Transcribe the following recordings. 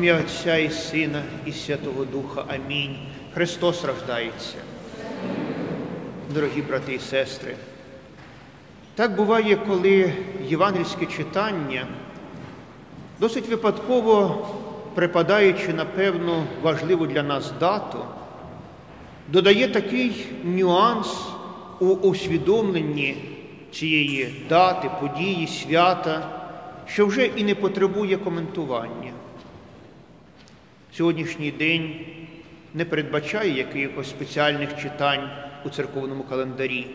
ім'я Отця і Сина, і Святого Духа. Амінь. Христос рождається. Дорогі брати і сестри, так буває, коли євангельське читання, досить випадково припадаючи на певну важливу для нас дату, додає такий нюанс у усвідомленні цієї дати, події, свята, що вже і не потребує коментування. Сьогоднішній день не передбачає якихось спеціальних читань у церковному календарі,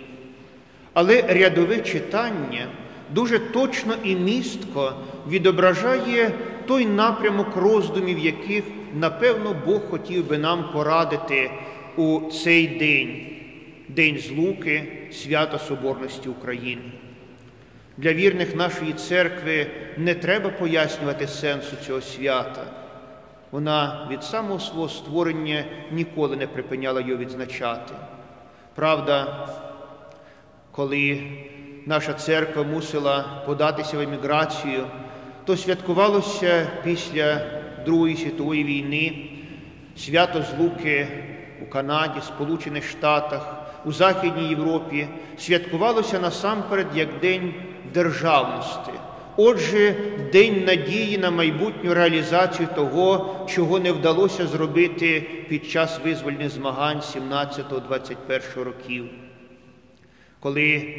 але рядове читання дуже точно і містко відображає той напрямок роздумів, яких, напевно, Бог хотів би нам порадити у цей день, День Злуки, свято Соборності України. Для вірних нашої церкви не треба пояснювати сенсу цього свята. Вона від самого свого створення ніколи не припиняла його відзначати. Правда, коли наша церква мусила податися в еміграцію, то святкувалося після Другої світової війни свято Злуки у Канаді, Сполучених Штатах, у Західній Європі, святкувалося насамперед як День державності. Отже, день надії на майбутню реалізацію того, чого не вдалося зробити під час визвольних змагань 17-21 років, коли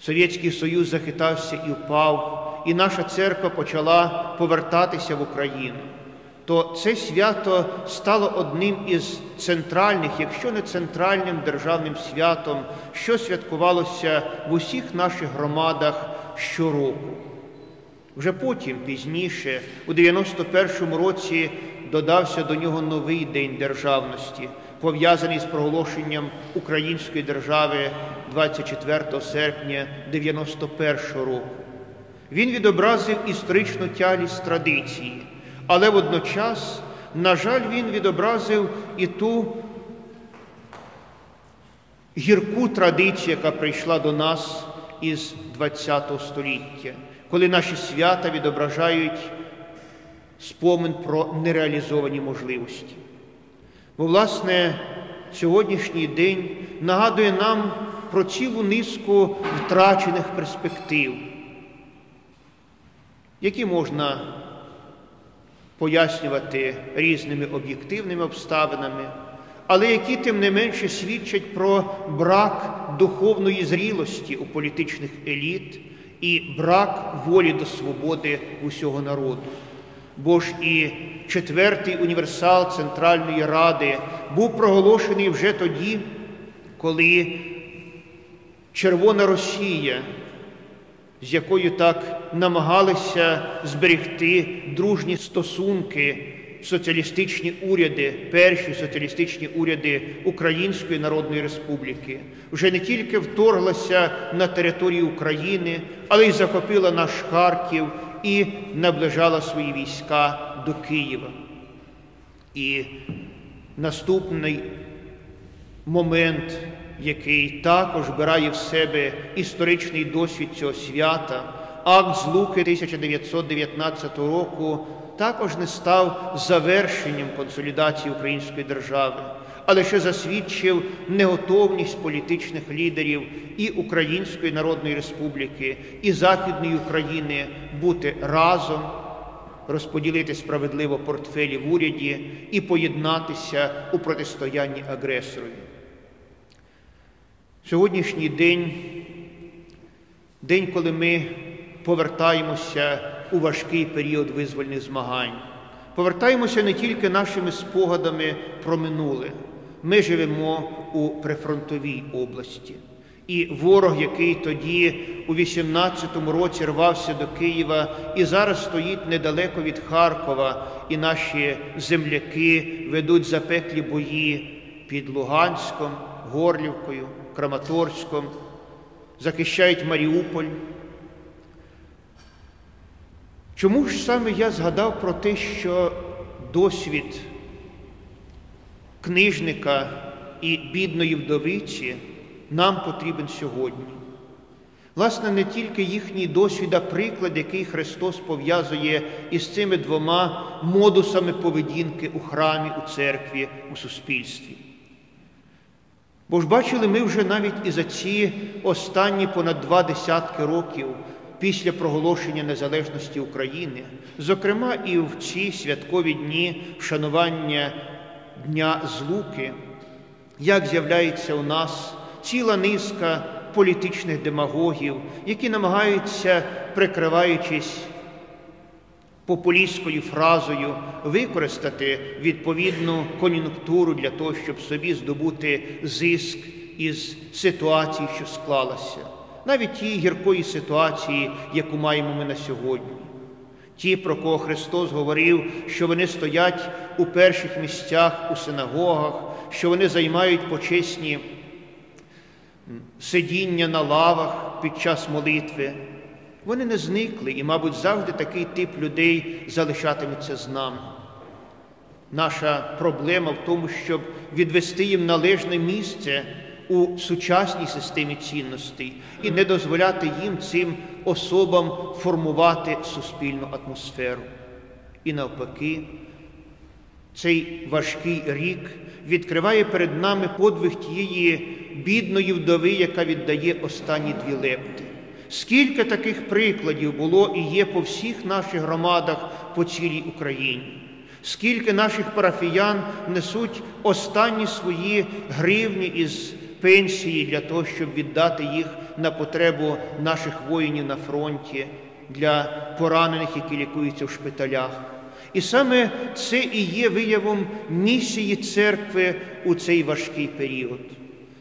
Совєтський Союз захитався і впав, і наша церква почала повертатися в Україну, то це свято стало одним із центральних, якщо не центральним державним святом, що святкувалося в усіх наших громадах щороку. Вже потім, пізніше, у 91-му році додався до нього новий День державності, пов'язаний з проголошенням Української держави 24 серпня 91-го року. Він відобразив історичну тялість традиції, але водночас, на жаль, він відобразив і ту гірку традицію, яка прийшла до нас із ХХ століття, коли наші свята відображають спомин про нереалізовані можливості. Бо, власне, сьогоднішній день нагадує нам про цілу низку втрачених перспектив, які можна пояснювати різними об'єктивними обставинами, але які, тим не менше, свідчать про брак духовної зрілості у політичних еліт і брак волі до свободи усього народу. Бо ж і четвертий універсал Центральної Ради був проголошений вже тоді, коли Червона Росія, з якою так намагалися зберегти дружні стосунки соціалістичні уряди, перші соціалістичні уряди Української Народної Республіки, вже не тільки вторглася на територію України, але й захопила наш Харків і наближала свої війська до Києва. І наступний момент, який також вбирає в себе історичний досвід цього свята, акт злуки 1919 року також не став завершенням консолідації української держави, але ще засвідчив неготовність політичних лідерів і Української Народної Республіки, і Західної України бути разом, розподілити справедливо портфелі в уряді і поєднатися у протистоянні агресорові. Сьогоднішній день, день, коли ми повертаємося у важкий період визвольних змагань. Повертаємося не тільки нашими спогадами про минуле. Ми живемо у прифронтовій області. І ворог, який тоді у 18-му році рвався до Києва і зараз стоїть недалеко від Харкова, і наші земляки ведуть запеклі бої під Луганськом, Горлівкою, Краматорськом, захищають Маріуполь. Чому ж саме я згадав про те, що досвід книжника і бідної вдовиці нам потрібен сьогодні? Власне, не тільки їхній досвід, а приклад, який Христос пов'язує із цими двома модусами поведінки у храмі, у церкві, у суспільстві. Бо ж бачили ми вже навіть і за ці останні понад два десятки років після проголошення незалежності України, зокрема і в ці святкові дні вшанування Дня Злуки, як з'являється у нас ціла низка політичних демагогів, які намагаються, прикриваючись популістською фразою, використати відповідну кон'юнктуру для того, щоб собі здобути зиск із ситуації, що склалася, навіть тієї гіркої ситуації, яку маємо ми на сьогодні. Ті, про кого Христос говорив, що вони стоять у перших місцях у синагогах, що вони займають почесні сидіння на лавах під час молитви, вони не зникли і, мабуть, завжди такий тип людей залишатиметься з нами. Наша проблема в тому, щоб відвести їм належне місце у сучасній системі цінностей і не дозволяти їм цим особам формувати суспільну атмосферу. І навпаки, цей важкий рік відкриває перед нами подвиг тієї бідної вдови, яка віддає останні дві лепти. Скільки таких прикладів було і є по всіх наших громадах по цілій Україні, скільки наших парафіян несуть останні свої гривні із пенсії для того, щоб віддати їх на потребу наших воїнів на фронті, для поранених, які лікуються в шпиталях. І саме це і є виявом місії церкви у цей важкий період.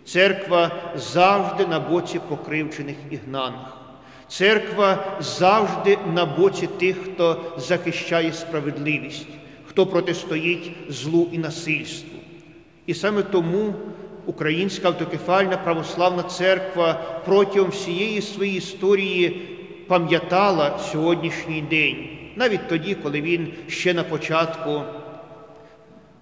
Церква завжди на боці покривчених і гнаних. Церква завжди на боці тих, хто захищає справедливість, хто протистоїть злу і насильству. І саме тому Українська автокефальна православна церква протягом всієї своєї історії пам'ятала сьогоднішній день, навіть тоді, коли він ще на початку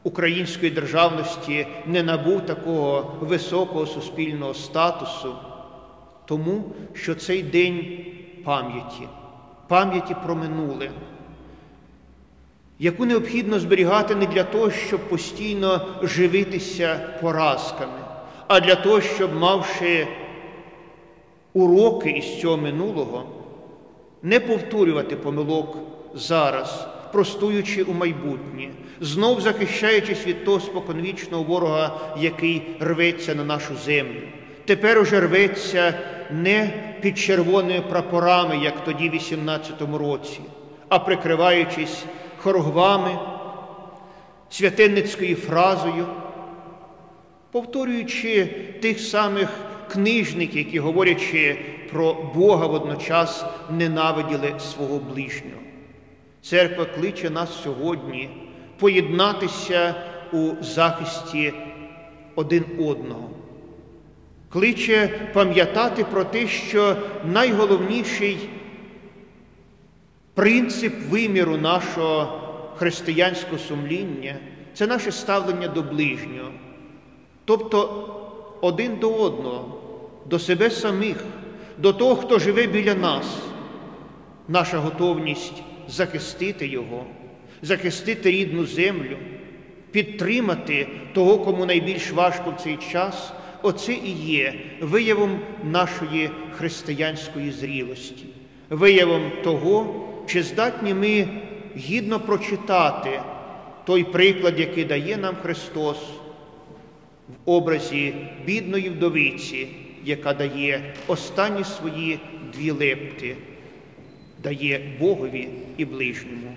української державності не набув такого високого суспільного статусу, тому що цей день пам'яті, пам'яті про минуле, яку необхідно зберігати не для того, щоб постійно живитися поразками, а для того, щоб, мавши уроки із цього минулого, не повторювати помилок зараз простуючи у майбутнє, знов захищаючись від того споконвічного ворога, який рветься на нашу землю. Тепер уже рветься не під червоними прапорами, як тоді, в 18-му році, а прикриваючись хорогвами, святенницькою фразою, повторюючи тих самих книжників, які, говорячи про Бога, водночас ненавиділи свого ближнього. Церква кличе нас сьогодні поєднатися у захисті один одного, кличе пам'ятати про те, що найголовніший принцип виміру нашого християнського сумління це наше ставлення до ближнього, тобто один до одного, до себе самих, до того, хто живе біля нас, наша готовність захистити Його, захистити рідну землю, підтримати того, кому найбільш важко в цей час, оце і є виявом нашої християнської зрілості, виявом того, чи здатні ми гідно прочитати той приклад, який дає нам Христос в образі бідної вдовиці, яка дає останні свої дві лепти дає Богові і ближньому.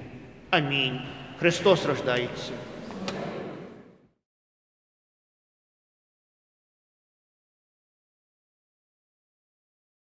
Амінь. Христос рождається.